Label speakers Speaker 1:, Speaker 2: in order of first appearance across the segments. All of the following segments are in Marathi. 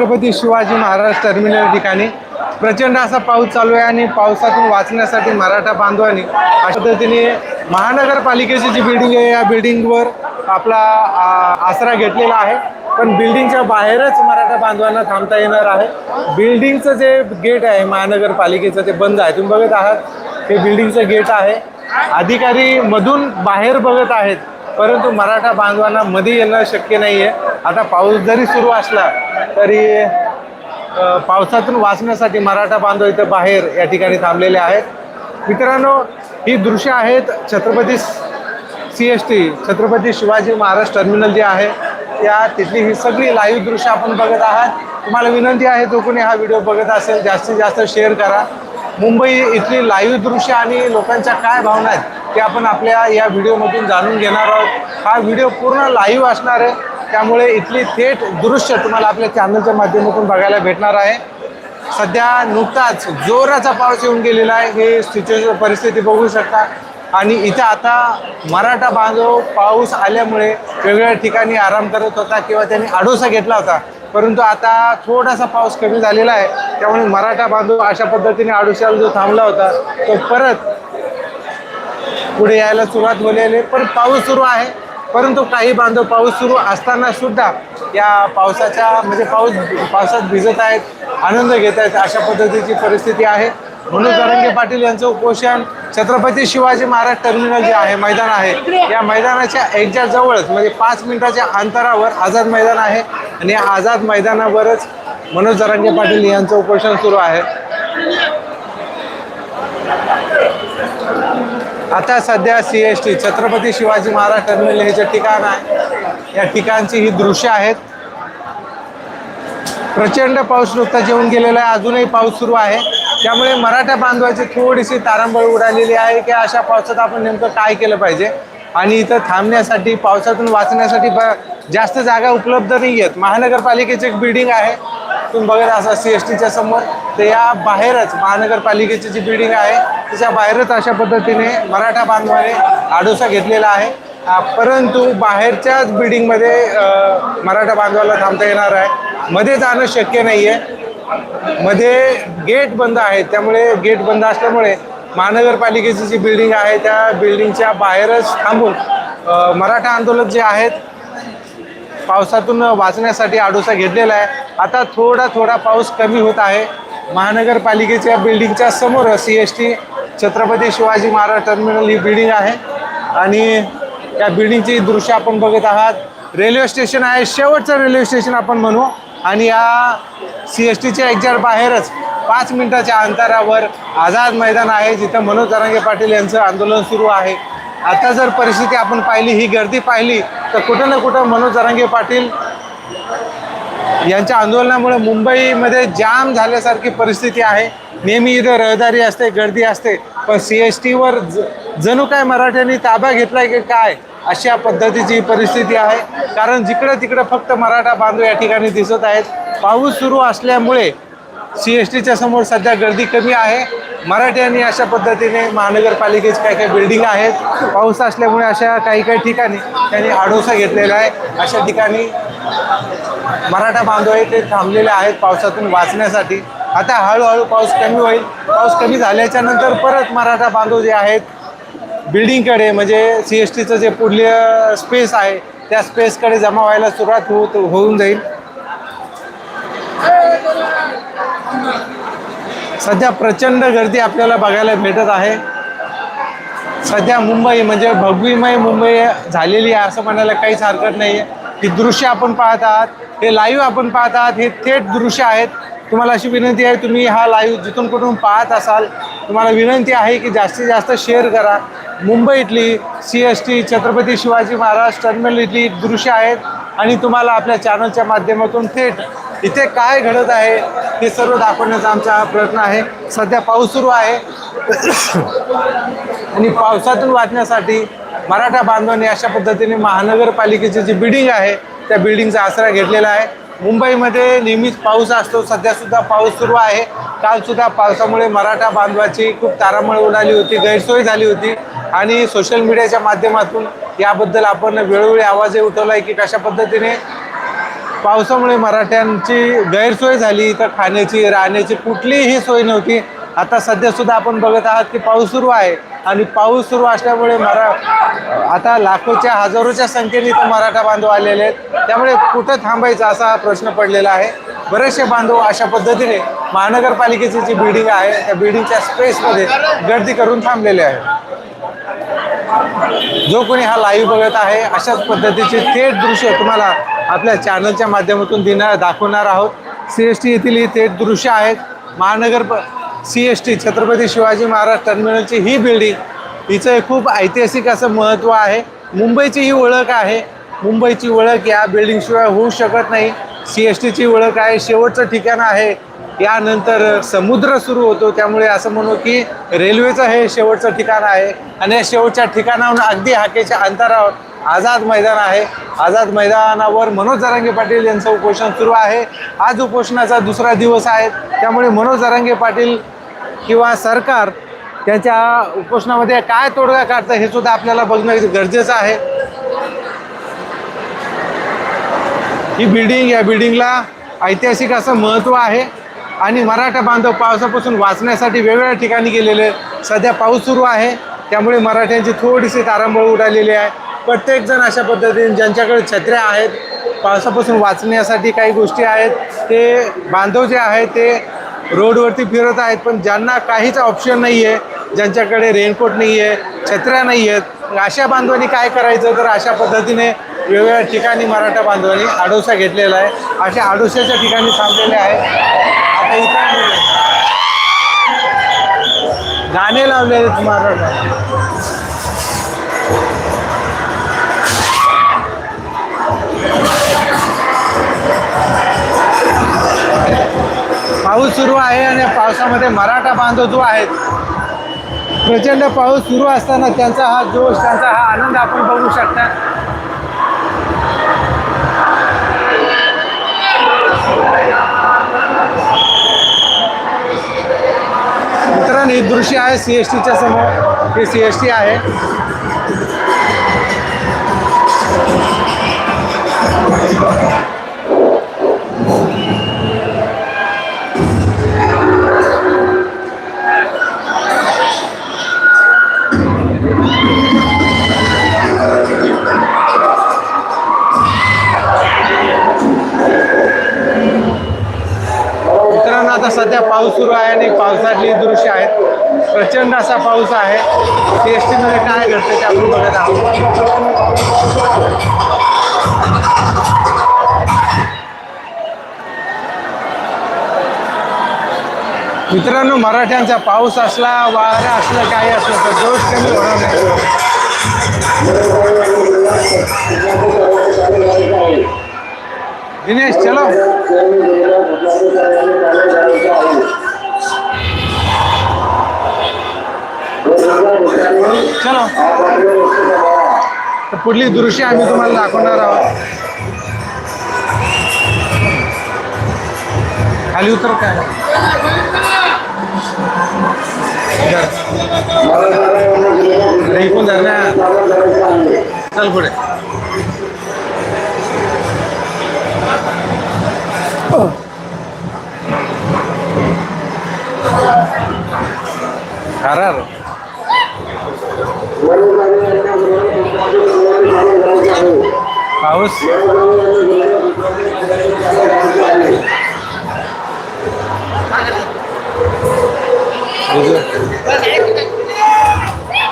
Speaker 1: छत्रपती शिवाजी महाराज टर्मिनल ठिकाणी. प्रचंड असा पाऊस चालू आहे आणि पावसातून वाचण्यासाठी मराठा बांधवांनी अशा पद्धतीने महानगरपालिकेची जी बिल्डिंग आहे या बिल्डिंगवर आपला आ, आसरा घेतलेला आहे. पण बिल्डिंगच्या बाहेरच मराठा बांधवांना थांबता येणार आहे. बिल्डिंगचं जे गेट आहे महानगरपालिकेचं ते बंद आहे. तुम्ही बघत आहात हे बिल्डिंगचं गेट आहे. अधिकारी मधून बाहेर बघत आहेत. परंतु मराठा बांधवांना मध्ये येणं शक्य नाही आहे आता पाऊस जरी सुरू असला तरी पावसातून वाचण्यासाठी मराठा बांधव इथं बाहेर या ठिकाणी थांबलेले आहेत. मित्रांनो ही दृश्य आहेत Chhatrapati C S T Chhatrapati Shivaji Maharaj terminal जे आहे त्या तिथली ही सगळी लाईव्ह दृश्य आपण बघत आहात. तुम्हाला विनंती आहे तो कोणी हा व्हिडिओ बघत असेल जास्तीत जास्त शेअर करा. मुंबई इथली लाईव्ह दृश्य आणि लोकांच्या काय भावना आहेत ते आपण आपल्या या व्हिडिओमधून जाणून घेणार आहोत. हा व्हिडिओ पूर्ण लाईव्ह असणार आहे. त्यामुळे इथली थेट दृश्य तुम्हाला आपल्या चॅनलच्या माध्यमातून बघायला भेटणार आहे. सध्या नुकताच जोराचा पाऊस येऊन गेलेला आहे. हे सिच्युएशन परिस्थिती बघू शकता. आणि इथं आता मराठा बांधव पाऊस आल्यामुळे वेगवेगळ्या ठिकाणी आराम करत होता किंवा त्यांनी आडोसा घेतला होता. परंतु आता थोडासा पाऊस कमी झालेला आहे. त्यामुळे मराठा बांधव अशा पद्धतीने आडोशाला जो थांबला होता तो परत पुढे यायला सुरुवात झालेली आहे. पण पाऊस सुरू आहे. परंतु काही बांधव पाऊस सुरू असताना सुद्धा या पावसाच्या म्हणजे पाऊस पावसात भिजत आहेत आनंद घेत आहेत अशा पद्धतीची परिस्थिती आहे. म्हणून जरंगे पाटील यांचं उपोषण छत्रपती शिवाजी महाराज टर्मिनल जे आहे मैदान आहे या मैदानाच्या एकच्या जवळच म्हणजे पाच मिनिटाच्या अंतरावर आझाद मैदान आहे. आणि या आझाद मैदानावरच मनोज जरांगे पाटील यांचं उपोषण सुरू आहे. आता सध्या C S T Chhatrapati Shivaji Maharaj terminal हे जे ठिकाण आहे या ठिकाणची ही दृश्य आहेत. प्रचंड पाऊस नुकताच येऊन गेलेला आहे अजूनही पाऊस सुरू आहे. त्यामुळे मराठा बांधवाची थोडीशी तारंबळ उडालेली आहे की अशा पावसात आपण नेमकं काय केलं पाहिजे? आणि इथं थांबण्यासाठी पावसातून वाचण्यासाठी ब जास्त जागा उपलब्ध नाही आहेत महानगरपालिकेची एक बिल्डिंग आहे तुम्ही बघत असा सी एस टीच्या समोर. तर या बाहेरच महानगरपालिकेची जी बिल्डिंग आहे त्याच्या बाहेरच अशा पद्धतीने मराठा बांधवाने आडोसा घेतलेला आहे. परंतु बाहेरच्याच बिल्डिंगमध्ये मराठा बांधवाला थांबता येणार आहे. मध्ये जाणं शक्य नाही आहे मध्ये गेट बंद आहे त्यामुळे गेट बंद असल्यामुळे महानगरपालिकेची जी बिल्डिंग आहे त्या बिल्डिंगच्या बाहेरच थांबून मराठा आंदोलक जे आहेत पावसातून वाचण्यासाठी आडोसा घेतलेला आहे. आता थोडा थोडा पाऊस कमी होत आहे. महानगरपालिकेच्या बिल्डिंगच्या समोर C S T Chhatrapati Shivaji Maharaj terminal ही बिल्डिंग आहे. आणि या बिल्डिंगची दृश्य आपण बघत आहात. रेल्वे स्टेशन आहे. शेवटचं रेल्वे स्टेशन आपण म्हणू. आणि या सी एस टीच्या एक्झॅक्ट बाहेरच पाच मिनिटाच्या अंतरावर आझाद मैदान आहे. जिथं मनोज जरांगे पाटील यांचं आंदोलन सुरू आहे. आता जर परिस्थिती आपण पाहिली ही गर्दी पाहिली तर कुठं ना कुठं मनोज जरांगे पाटील यांच्या आंदोलनामुळे मुंबईमध्ये जाम झाल्यासारखी परिस्थिती आहे. नेहमी इथं रहदारी असते गर्दी असते पण सी एस टीवर ज जणू काय मराठ्यांनी ताबा घेतला की काय अशा पद्धतीची परिस्थिती आहे. कारण जिकडं तिकडं फक्त मराठा बांधव या ठिकाणी दिसत आहेत. पाऊस सुरू असल्यामुळे सी एस टीच्या समोर सध्या गर्दी कमी आहे. मराठ्यांनी अशा पद्धतीने महानगरपालिकेची काही काही बिल्डिंग आहेत. पाऊस असल्यामुळे अशा काही काही ठिकाणी त्यांनी आडोसा घेतलेला आहे. अशा ठिकाणी मराठा बांधव आहे ते थांबलेले आहेत पावसातून वाचण्यासाठी. आता हळूहळू पाऊस कमी होईल. पाऊस कमी झाल्याच्यानंतर परत मराठा बांधव जे आहेत बिल्डिंगकडे म्हणजे सी एस टीचं जे पुढले स्पेस आहे त्या स्पेसकडे जमा व्हायला सुरुवात होत होऊन जाईल. सध्या प्रचंड गर्दी आपल्याला बघायला भेटत आहे. सध्या मुंबई म्हणजे भगवीमय मुंबई झालेली आहे असं म्हणायला काहीच हरकत नाही आहे. ही दृश्य आपण पाहत आहात हे लाईव्ह आपण पाहत आहात हे थेट दृश्य आहेत. तुम्हाला अशी विनंती आहे तुम्ही हा लाईव्ह जिथून कुठून पाहत असाल तुम्हाला विनंती आहे की जास्तीत जास्त शेअर करा. मुंबईतली C S T Chhatrapati Shivaji Maharaj terminal इथली दृश्य आहेत. आणि तुम्हाला आपल्या चॅनलच्या माध्यमातून थेट इथे काय घडत आहे हे सर्व दाखवण्याचा आमचा हा प्रयत्न आहे. सध्या पाऊस सुरू आहे. आणि पावसातून वाचण्यासाठी मराठा बांधवांनी अशा पद्धतीने महानगरपालिकेची जी बिल्डिंग आहे त्या बिल्डिंगचा आसरा घेतलेला आहे. मुंबईमध्ये नेहमीच पाऊस असतो. सध्यासुद्धा पाऊस सुरू आहे. कालसुद्धा पावसामुळे मराठा बांधवाची खूप तारामळ उडाली होती गैरसोय झाली होती आणि सोशल मीडियाच्या माध्यमातून याबद्दल आपण वेळोवेळी आवाजही उठवला आहे की कशा पद्धतीने पावसामुळे मराठ्यांची गैरसोय झाली इथं खाण्याची राहण्याची कुठलीही सोय नव्हती. आता सध्या सुद्धा आपण बघत आहात की पाऊस सुरू आहे आणि पाऊस सुरू असल्यामुळे मरा आता लाखोच्या हजारोच्या संख्येने इथं मराठा बांधव आलेले आहेत. त्यामुळे कुठं थांबायचं असा हा प्रश्न पडलेला आहे. बरेचसे बांधव अशा पद्धतीने महानगरपालिकेची जी बिल्डिंग आहे त्या बिल्डिंगच्या स्पेसमध्ये गर्दी करून थांबलेले आहे जो कोणी हा लाईव्ह बघत आहे अशाच पद्धतीचे थेट दृश्य तुम्हाला आपल्या चॅनलच्या माध्यमातून देणार दाखवणार आहोत. सी एस टी येथील ही थेट दृश्य आहेत. महानगर C S T Chhatrapati Shivaji Maharaj टर्मिनलची ही बिल्डिंग हिचं खूप ऐतिहासिक असं महत्त्व आहे. मुंबईची ही ओळख आहे. मुंबईची ओळख या बिल्डिंगशिवाय होऊ शकत नाही. सी एस टीची ओळख आहे. शेवटचं ठिकाण आहे. यानंतर समुद्र सुरू होतो. त्यामुळे असं म्हणू की रेल्वेचं हे शेवटचं ठिकाण आहे. आणि या शेवटच्या ठिकाणाहून अगदी हाकेच्या अंतरावर आझाद मैदान आहे. आझाद मैदानावर मनोज जरांगे पाटील यांचं उपोषण सुरू आहे. आज उपोषणाचा दुसरा दिवस आहे. त्यामुळे मनोज जरांगे पाटील किंवा सरकार त्यांच्या उपोषणामध्ये काय तोडगा काढतं हे सुद्धा आपल्याला बघणं गरजेचं आहे. ही बिल्डिंग या बिल्डिंगला ऐतिहासिक असं महत्त्व आहे. आणि मराठा बांधव पावसापासून वाचण्यासाठी वेगवेगळ्या ठिकाणी गेलेले सध्या पाऊस सुरू आहे. त्यामुळे मराठ्यांची थोडीशी तारांबळ उडालेली आहे. प्रत्येकजण अशा पद्धतीने ज्यांच्याकडे छत्र्या आहेत पावसापासून वाचण्यासाठी काही गोष्टी आहेत ते बांधव जे आहेत ते रोडवरती फिरत आहेत पण ज्यांना काहीच ऑप्शन नाही आहे ज्यांच्याकडे रेनकोट नाही आहे छत्र्या नाही आहेत अशा बांधवांनी काय करायचं? तर अशा पद्धतीने वेगवेगळ्या ठिकाणी मराठा बांधवांनी आडोसा घेतलेला आहे. अशा आडोशाच्या ठिकाणी थांबलेले आहे. आता इथे गाणे लावलेले आहेत मराठा. पाऊस सुरू आहे आणि या पावसामध्ये मराठा बांधव जो आहेत प्रचंड पाऊस सुरू असताना त्यांचा हा जोश त्यांचा हा आनंद आपण बघू शकता. मित्रांनो हे दृश्य आहे सी एस टीच्या समोर. हे सी एस टी आहे. सध्या पाऊस सुरू आहे आणि पावसातली दृश्य आहेत. प्रचंड असा पाऊस आहे. सी एस टीमध्ये काय घडतं ते आपण बघत आहोत. मित्रांनो मराठ्यांचा पाऊस असला वारा असलं काही असलं तर जोश कमी होणार नाही. दिनेश चलो. चलो. तर पुढली दृश्य आम्ही तुम्हाला दाखवणार आहोत. खाली उतर काय? ऐकून धर ना. चल पुढे. खरार पाऊस?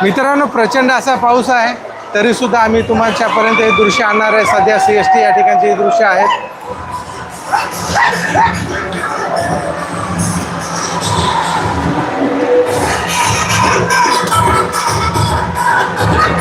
Speaker 1: मित्रांनो प्रचंड असा पाऊस आहे तरी सुद्धा आम्ही तुमच्यापर्यंत हे दृश्य आणणार आहे. सध्या सी एस टी या ठिकाणचे हे दृश्य आहेत.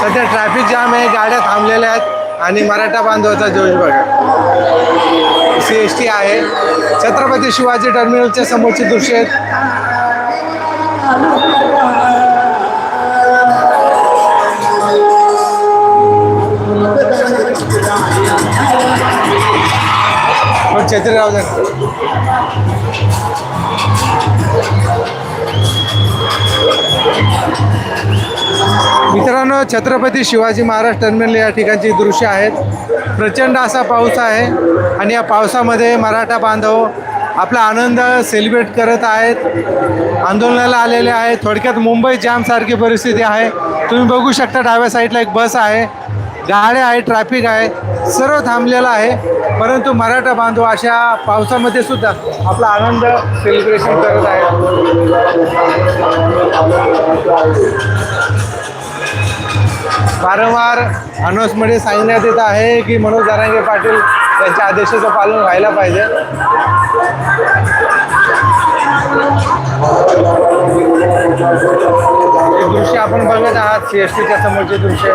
Speaker 1: सध्या ट्रॅफिक जाम आहे गाड्या थांबलेल्या आहेत आणि मराठा बांधवाचा जोश बघा. सी एस टी आहे. छत्रपती शिवाजी टर्मिनलच्या समोरची दृश्य आहेत. पण छत्री मित्रांनो छत्रपती शिवाजी महाराज टर्मिनल या ठिकाणची दृश्य आहेत. प्रचंड असा पाऊस आहे आणि या पावसामध्ये मराठा बांधव आपला आनंद सेलिब्रेट करत आहेत. आंदोलनाला आलेले आहेत. थोडक्यात मुंबई जामसारखी परिस्थिती आहे. तुम्ही बघू शकता डाव्या साईडला एक बस आहे. गाड्या आहे ट्रॅफिक आहे. सर्व थांबलेलं आहे. परंतु मराठा बांधव अशा पावसामध्ये सुद्धा आपला आनंद सेलिब्रेशन करत आहे वारंवार अनाऊन्समध्ये सांगण्यात येत आहे की मनोज दारांगे पाटील यांच्या आदेशाचं पालन व्हायला पाहिजे. दृश्य आपण बघत आहात. सी एस टीच्या समोरचे दृश्य.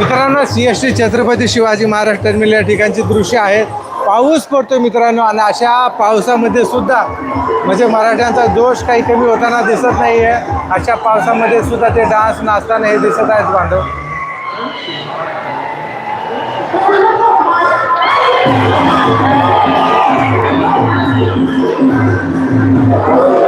Speaker 1: मित्रांनो C S T Chhatrapati Shivaji Maharaj terminal या ठिकाणची दृश्य आहेत. पाऊस पडतो मित्रांनो आणि अशा पावसामध्ये सुद्धा म्हणजे मराठ्यांचा दोष काही कमी होताना दिसत नाही आहे अशा पावसामध्ये सुद्धा ते डान्स नाचताना हे दिसत आहेत बांधव. मित्रांनो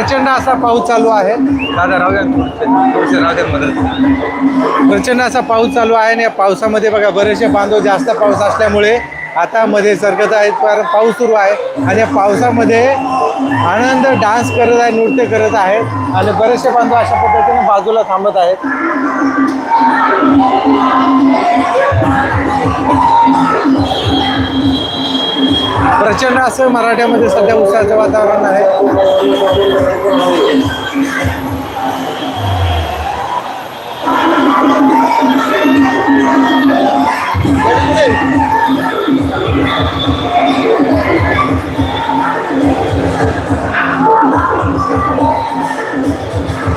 Speaker 1: प्रचंड असा पाऊस चालू आहे. दादा राहू द्या थोडेसे- थोडेसे राहू द्या मदत. प्रचंड असा पाऊस चालू आहे आणि या पावसामध्ये बघा बरेचसे बांधव जास्त पाऊस असल्यामुळे आता मध्ये सरकत आहेत. कारण पाऊस सुरू आहे आणि या पावसामध्ये आनंद डान्स करत आहे नृत्य करत आहेत आणि बरेचसे बांधव अशा पद्धतीने बाजूला थांबत आहेत. प्रचंड असं मराठ्यामध्ये सध्या उत्साहाचं वातावरण आहे.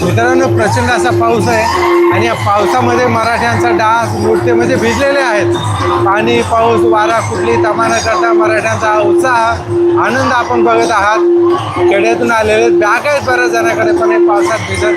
Speaker 1: मित्रांनो प्रचंड असा पाऊस आहे आणि या पावसामध्ये मराठ्यांचा डास मूर्ती म्हणजे भिजलेले आहेत. पाणी पाऊस वारा कुठली तमाना करता मराठ्यांचा उत्साह आनंद आपण बघत आहात. खेड्यातून आलेले बॅग आहेत बऱ्याच जणांकडे पण हे पावसात भिजत.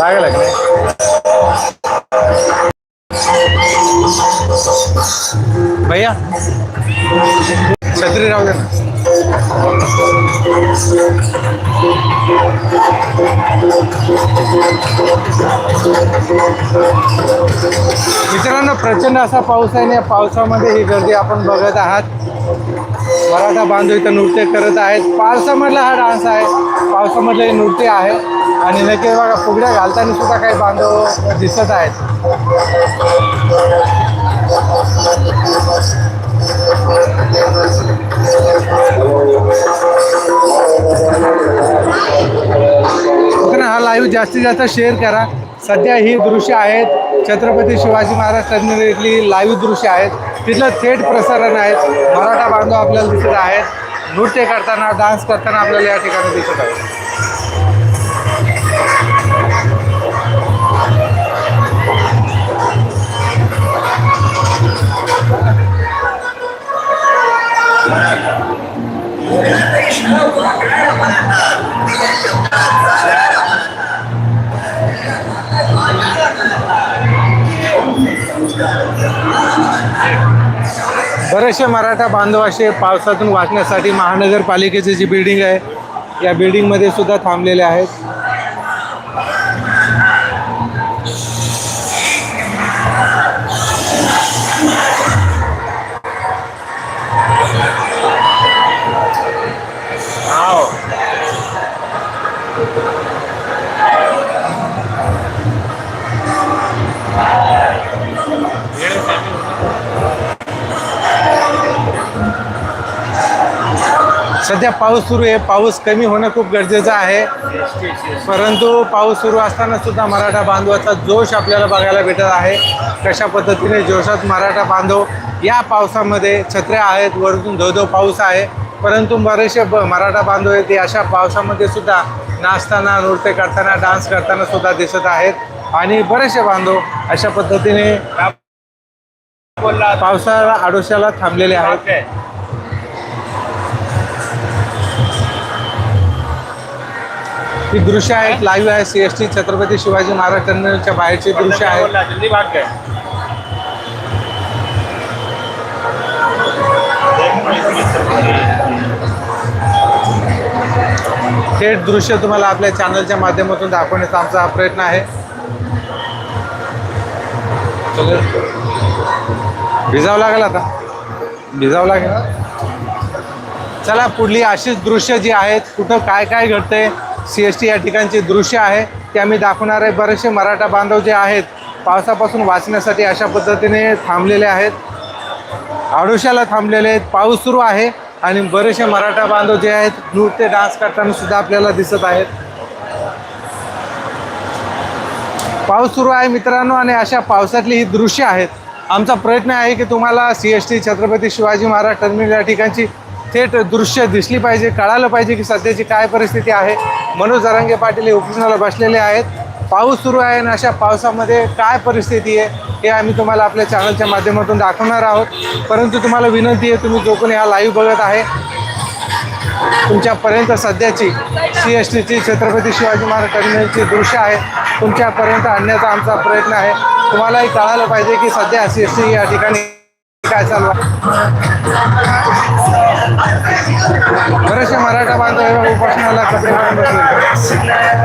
Speaker 1: लागेल लागेल भैया छत्री राहू दे ना मित्रांनो प्रचंड असा पाऊस आहे आणि या पावसामध्ये ही गर्दी आपण बघत आहात. मराठा बांधव इथं नृत्य करत आहेत. पावसामधला हा डान्स आहे. पावसामधलं हे नृत्य आहे. आणि नक्की बघा फुगड्या घालताना सुद्धा काही बांधव दिसत आहेत. हा लाईव्ह जास्तीत जास्त शेअर करा. सध्या ही दृश्य आहेत. छत्रपती शिवाजी महाराज टर्मिनल लाईव्ह दृश्य आहेत. तिथलं थेट प्रसारण आहेत मराठा बांधव आपल्याला दिसत आहेत. नृत्य करताना डान्स करताना आपल्याला या ठिकाणी दिसत आहे बरेचसे मराठा बांधव असे पावसातून वाचण्यासाठी महानगरपालिकेची जी बिल्डिंग आहे या बिल्डिंगमध्ये सुद्धा थांबलेले आहेत. सध्या पाऊस सुरू आहे. पाऊस कमी होणं खूप गरजेचं आहे. परंतु पाऊस सुरू असताना सुद्धा मराठा बांधवाचा जोश आपल्याला बघायला भेटत आहे. कशा पद्धतीने जोशात मराठा बांधव या पावसामध्ये छत्र्या आहेत वरतून धो धो पाऊस आहे. परंतु बरेचसे ब मराठा बांधव आहेत ते अशा पावसामध्ये सुद्धा नाचताना नृत्य करताना डान्स करताना सुद्धा दिसत आहेत. आणि बरेचसे बांधव अशा पद्धतीने पावसाला आडोशाला थांबलेले आहेत. ही दृश्य आहेत लाईव्ह आहे C S T Chhatrapati Shivaji Maharaj टर्मिनलच्या बाहेरची दृश्य आहे. थेट दृश्य तुम्हाला आपल्या चॅनलच्या माध्यमातून दाखवण्याचा आमचा हा प्रयत्न आहे. भिजावं लागेल आता. भिजावं लागेल. चला पुढली अशीच दृश्य जी आहेत कुठं काय काय घडतंय सी एस टी या ठिकाणची दृश्य आहे. ते आम्ही दाखवणार आहे. बरेचसे मराठा बांधव जे आहेत पावसापासून वाचण्यासाठी अशा पद्धतीने थांबलेले आहेत. आडोशाला थांबलेले आहेत. पाऊस सुरू आहे आणि बरेचसे मराठा बांधव जे आहेत नृत्य डान्स करताना सुद्धा आपल्याला दिसत आहेत. पाऊस सुरू आहे मित्रांनो आणि अशा पावसातली ही दृश्य आहेत. आमचा प्रयत्न आहे की तुम्हाला C S T Chhatrapati Shivaji Maharaj terminal या ठिकाणची थेट दृश्य दिसली पाहिजे कळालं पाहिजे की सध्याची काय परिस्थिती आहे. मनोज जरांगे पाटील हे उपोषणाला बसलेले आहेत. पाऊस सुरू आहे आणि अशा पावसामध्ये काय परिस्थिती आहे हे आम्ही तुम्हाला आपल्या चॅनलच्या माध्यमातून दाखवणार आहोत. परंतु तुम्हाला विनंती आहे तुम्ही जो कोणी हा लाईव्ह बघत आहे तुमच्यापर्यंत सध्याची सी एस टीची छत्रपती शिवाजी महाराज टर्मिनलची दृश्य आहे. तुमच्यापर्यंत आणण्याचा आमचा प्रयत्न आहे. तुम्हालाही कळालं पाहिजे की सध्या सी एस टी या ठिकाणी काय चालू आहे? बरेचसे मराठा बांधव उपासनाला कपडे घालून बसले.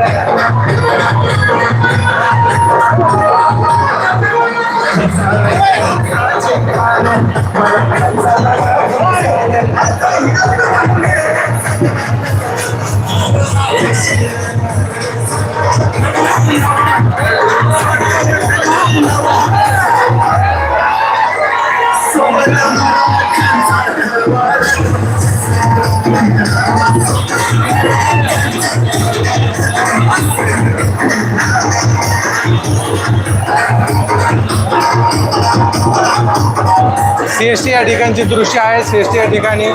Speaker 1: सी एस टी या ठिकाणची दृश्य आहे. सी एस टी या ठिकाणी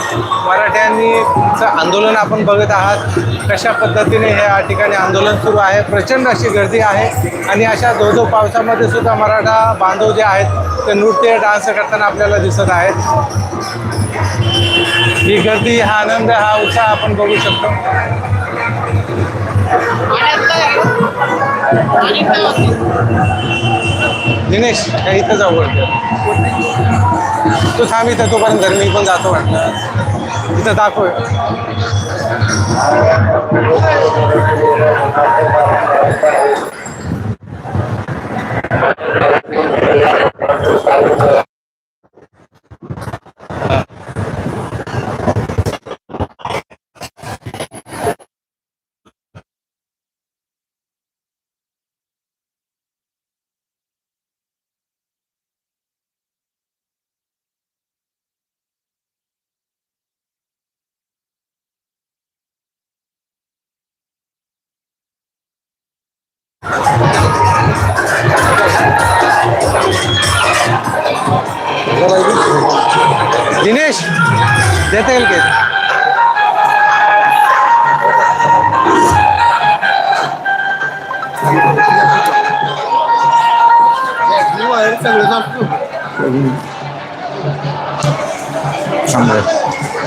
Speaker 1: मराठ्यांनीचं आंदोलन आपण बघत आहात. कशा पद्धतीने हे या ठिकाणी आंदोलन सुरू आहे? प्रचंड अशी गर्दी आहे. आणि अशा धो धो पावसामध्ये सुद्धा मराठा बांधव जे आहेत ते नृत्य डान्स करताना आपल्याला दिसत आहेत. ही गर्दी हा आनंद हा उत्साह आपण बघू शकतो. दिनेश काय इथं जाऊ वाटतं. तू थांब इथं तोपर्यंत घरी मी पण जातो वाटलं इथं दाखव.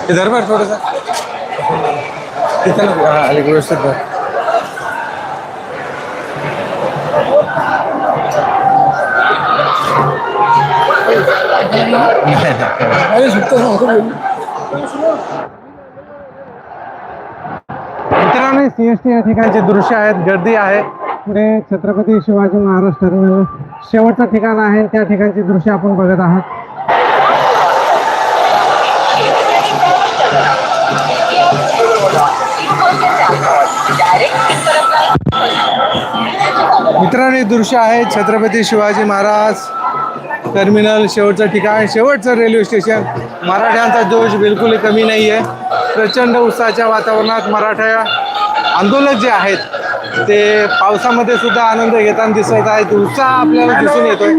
Speaker 1: इधर भर थोडंसं. तिथं हा अलीकडे व्यवस्थित भर अरे मित्रांनो सी एस टी या ठिकाणचे दृश्य आहेत गर्दी आहे. पुढे छत्रपती शिवाजी महाराज टर्मिनल शेवटचं ठिकाण आहे. त्या ठिकाणचे दृश्य आपण बघत आहात. मित्रांनो दृश्य आहे छत्रपती शिवाजी महाराज टर्मिनल शेवटचं ठिकाण. शेवटचं रेल्वे स्टेशन मराठ्यांचा जोश बिलकुल कमी नाही आहे प्रचंड उत्साहाच्या वातावरणात मराठा आंदोलक जे आहेत ते पावसामध्ये सुद्धा आनंद घेताना दिसत आहेत. उत्साह आपल्याला दिसून येतोय.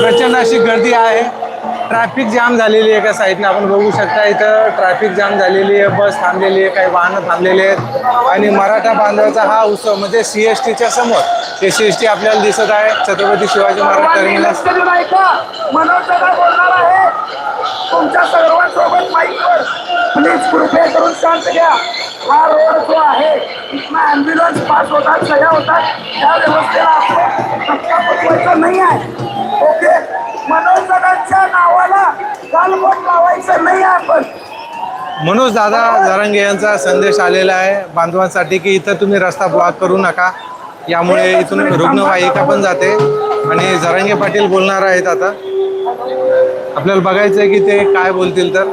Speaker 1: प्रचंड अशी गर्दी आहे. ट्रॅफिक जाम झालेली आहे एका साईडने. आपण बघू शकता इथं ट्रॅफिक जाम झालेली आहे बस थांबलेली आहे काही वाहनं थांबलेली आहेत. आणि मराठा बांधवाचा हा उत्सव म्हणजे सी एस टीच्या समोर. ते सी एस टी आपल्याला दिसत आहे. छत्रपती शिवाजी महाराज टर्मिनस.
Speaker 2: तुमच्या सर्वांसोबत माईकवर प्लीज कृपया करून शांत घ्या. हा रोड जो आहे इथनं ॲम्ब्युलन्स पास होतात सगळ्या होतात. त्या व्यवस्थेला आपण धक्का नाही आहे. ओके मनोज दादांच्या नावाला गालबोट लावायचं नाही आपण.
Speaker 1: मनोज दादा जरांगे यांचा संदेश आलेला आहे. बांधवांसाठी की इथं तुम्ही रस्ता ब्लॉक करू नका. यामुळे इथून रुग्णवाहिका पण जाते. आणि जरांगे पाटील बोलणार आहेत आता. आपल्याला बघायचं आहे की ते काय बोलतील तर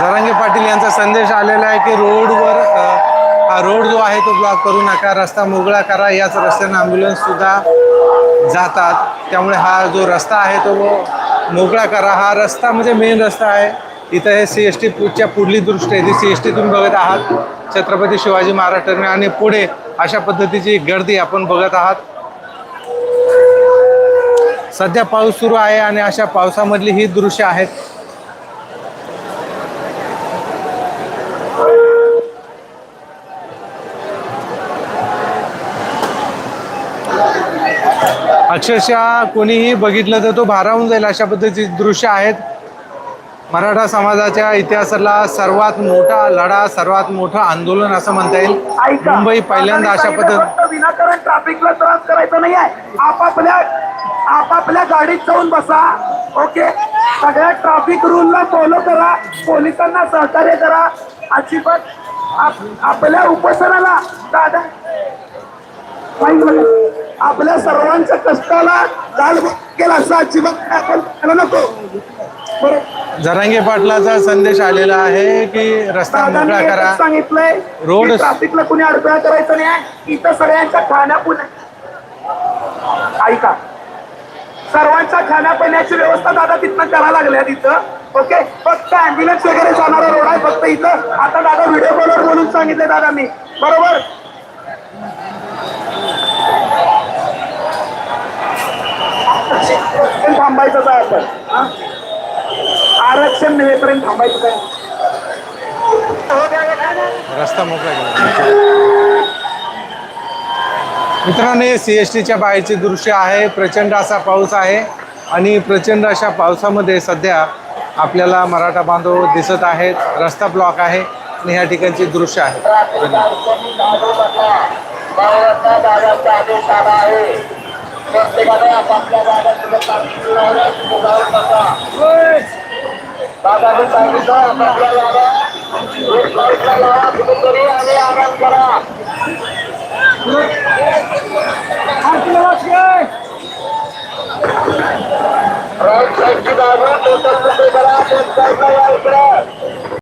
Speaker 1: जरांगे पाटील यांचा संदेश आलेला आहे की रोडवर हा रोड जो आहे तो ब्लॉक करू नका. रस्ता मोगळा करा. याच रस्त्यानं ॲम्ब्युलन्स सुद्धा जातात. त्यामुळे हा जो रस्ता आहे तो मोकळा करा. हा रस्ता म्हणजे मेन रस्ता आहे. इथं हे सी एस टी च्या पुढली दृष्टी आहे. ती सी एस टी तुम्ही बघत आहात. छत्रपती शिवाजी महाराज टर्मिनल आणि पुढे अशा पद्धतीची गर्दी आपण बघत आहात. सध्या पाऊस सुरू आहे आणि अशा पावसामधली ही दृश्य आहेत. अक्षरशः कोणीही बघितलं तर तो भारावून जाईल अशा पद्धतीची दृश्य आहेत. मराठा समाजाच्या इतिहासाला सर्वात मोठा लढा सर्वात मोठं आंदोलन असं म्हणता येईल. मुंबई पहिल्यांदा अशा पद्धती
Speaker 2: विनाकारण ट्रॅफिकला त्रास करायचा नाही आहे. आपापल्या आपापल्या गाडीत जाऊन बसा. ओके सगळ्या ट्रॅफिक रूलला फॉलो करा. पोलिसांना सहकार्य करा. अजिबात आप- आपल्या उपोषणाला दादा. आपल्या सर्वांच्या कष्टाला गाल केला असं अजिबात आपण करायला नको. बरोबर
Speaker 1: जरांगे पाटलाचा संदेश आलेला आहे की रस्ता मोकळा करा.
Speaker 2: सांगितलंय
Speaker 1: रोड-
Speaker 2: रोड ट्रॅफिकला कुणी अडथळा करायचा नाही. इथं सगळ्यांच्या खाण्यापुण्या ऐका. सर्वांच्या खाण्यापिण्याची व्यवस्था दादा तिथनं करा लागल्या तिथं ओके? फक्त अँब्युलन्स वगैरे जाणारा रोड आहे फक्त इथं. आता दादा व्हिडिओ कॉलवर बोलून सांगितले दादा मी बरोबर? आरक्षण थांबायचंच आहे आपण? हा? आरक्षण मिळेपर्यंत थांबायचं आहे
Speaker 1: रस्ता मोकळा मित्रांनो हे सी एस टीच्या बाहेरचे दृश्य आहे. प्रचंड असा पाऊस आहे आणि प्रचंड अशा पावसामध्ये सध्या आपल्याला मराठा बांधव दिसत आहेत. रस्ता ब्लॉक आहे आणि ह्या ठिकाणचे दृश्य आहे.
Speaker 3: दादाने सांगितलं आपापल्या जागा. एक फ्लाईटला लावा कुठेतरी आणि आराम करा. राईट साईडची जागा टोटल कुठे करा. लेफ्ट साईडला या इकडे.